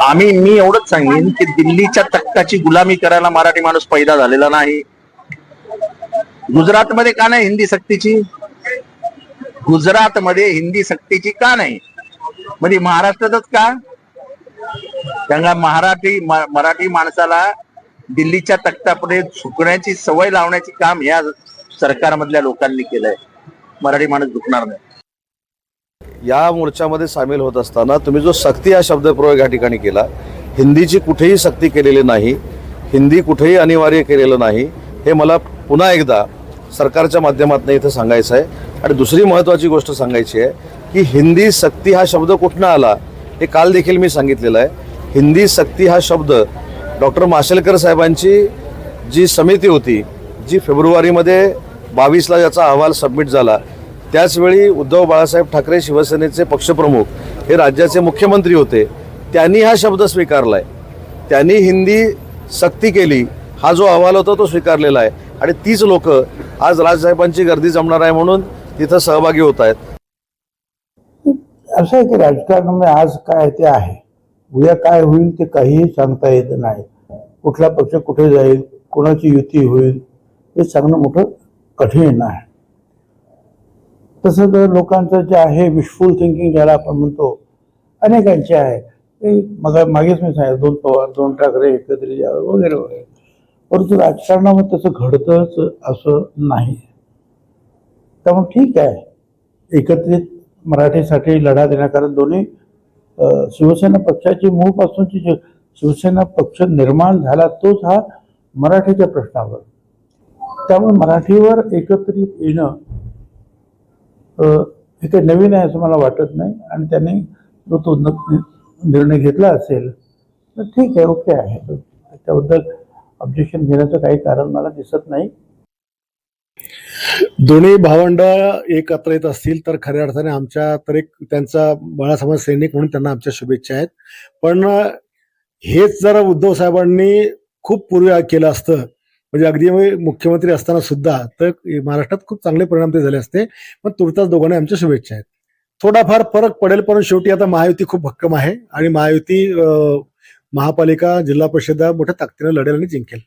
आम्ही मी एवढंच सांगेन की दिल्लीच्या तख्ताची गुलामी करायला मराठी माणूस पैदा झालेला नाही. गुजरातमध्ये का नाही हिंदी सक्तीची? गुजरातमध्ये हिंदी सक्तीची का नाही? म्हणजे महाराष्ट्रातच का? त्यांना मराठी मराठी माणसाला दिल्लीच्या तख्तापुढे झुकण्याची सवय लावण्याची काम या सरकारमधल्या लोकांनी केलंय. मराठी माणूस झुकणार नाही. या मोर्चामध्ये सामील होत असताना तुम्ही जो सक्ती हा शब्दप्रयोग या ठिकाणी केला हिंदीची कुठेही सक्ती केलेली नाही हिंदी कुठेही अनिवार्य केलेलं नाही हे मला पुन्हा एकदा सरकारच्या माध्यमातून इथं सांगायचं आहे आणि दुसरी महत्त्वाची गोष्ट सांगायची आहे की हिंदी सक्ती हा शब्द कुठनं आला हे काल देखील मी सांगितलेलं आहे. हिंदी सक्ती हा शब्द डॉक्टर माशेलकर साहेबांची जी समिती होती जी फेब्रुवारीमध्ये बावीसला याचा अहवाल सबमिट झाला त्याचवेळी उद्धव बाळासाहेब ठाकरे शिवसेनेचे पक्षप्रमुख हे राज्याचे मुख्यमंत्री होते त्यांनी हा शब्द स्वीकारलाय. त्यांनी हिंदी सक्ती केली हा जो अहवाल होता तो स्वीकारलेला आहे. आणि तीच लोक आज राजसाहेबांची गर्दी जमणार आहे म्हणून तिथं सहभागी होत आहेत. असं आहे की राजकारणामध्ये आज काय ते आहे. उद्या काय होईल ते काहीही सांगता येत नाही. कुठला पक्ष कुठे जाईल कोणाची युती होईल हे सांगणं मोठं कठीण आहे. तसं तर लोकांचं जे आहे विशफुल थिंकिंग ज्याला आपण म्हणतो अनेकांचे आहे. ते मग मागेच मी सांगितलं दोन पवार दोन ठाकरे एकत्रित यावे वगैरे वगैरे. परंतु राजकारणामध्ये तसं घडतंच असं नाही. त्यामुळे ठीक आहे. एकत्रित मराठीसाठी लढा देण्याकारण दोन्ही शिवसेना पक्षाची मूळपासूनची जी शिवसेना पक्ष निर्माण झाला तोच हा मराठीच्या प्रश्नावर. त्यामुळे मराठीवर एकत्रित येणं हे काही नवीन आहे असं मला वाटत नाही आणि त्यांनी जो तो निर्णय घेतला असेल तर ठीक आहे ओके आहे. त्याच्याबद्दल ऑब्जेक्शन घेण्याचं काही कारण मला दिसत नाही. दोन्ही भावंड एकत्र येत असतील तर खऱ्या अर्थाने आमच्या तर एक त्यांचा बाळासाहेब सैनिक म्हणून त्यांना आमच्या शुभेच्छा आहेत. पण हेच जर उद्धव साहेबांनी खूप पूर्वी केलं असतं. म्हणजे अगदी म्हणजे मुख्यमंत्री असताना सुद्धा तर महाराष्ट्रात खूप चांगले परिणाम ते झाले असते. पण तुर्तास दोघांना आमच्या शुभेच्छा आहेत. थोडाफार फरक पडेल पण शेवटी आता महायुती खूप भक्कम आहे आणि महायुती महापालिका जिल्हा परिषदा मोठ्या ताकदीनं लढेल आणि जिंकेल.